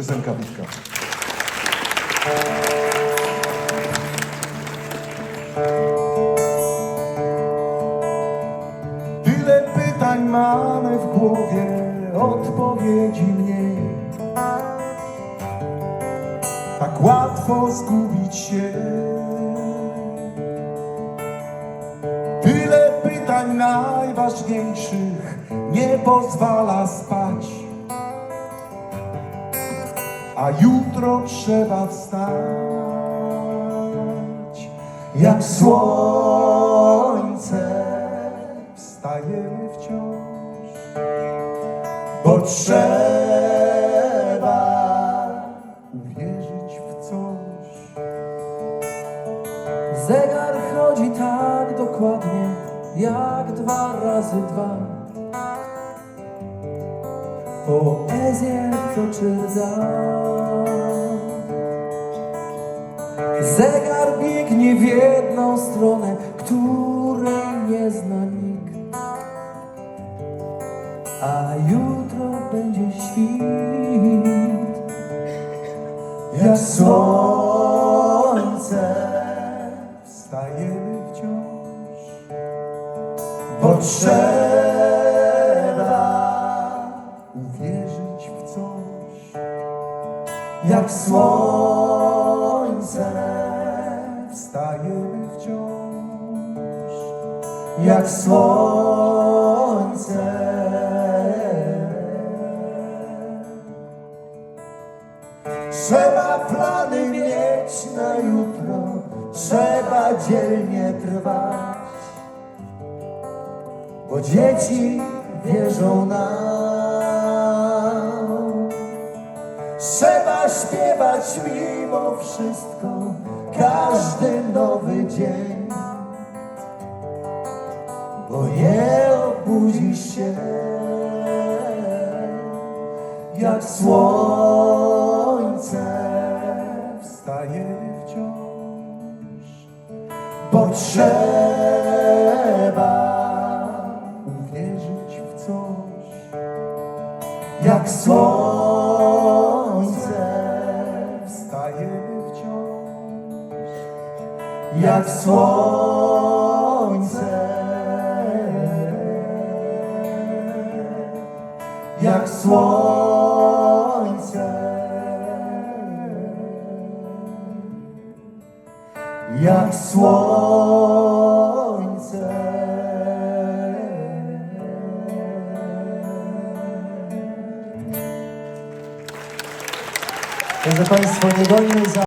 Piosenka. Tyle pytań mamy w głowie, odpowiedzi mniej. Tak łatwo zgubić się. Tyle pytań najważniejszych nie pozwala spać. A jutro trzeba wstać jak słońce wstajemy wciąż, bo trzeba uwierzyć w coś. Zegar chodzi tak dokładnie, jak dwa razy dwa. Poezję rdza. Zegar biegnie w jedną stronę, której nie zna nikt. A jutro będzie świt. Jak słońce wstajemy wciąż, bo trzeba Jak słońce wstajemy wciąż, jak słońce. Trzeba plany mieć na jutro, trzeba dzielnie trwać, bo dzieci wierzą nam. Trzeba śpiewać mimo wszystko każdy nowy dzień, bo nie obudzisz się jak słońce wstaje wciąż, bo trzeba uwierzyć w coś, jak słońce jak słońce jak słońce, jak słońce. Drodzy Państwo, nie za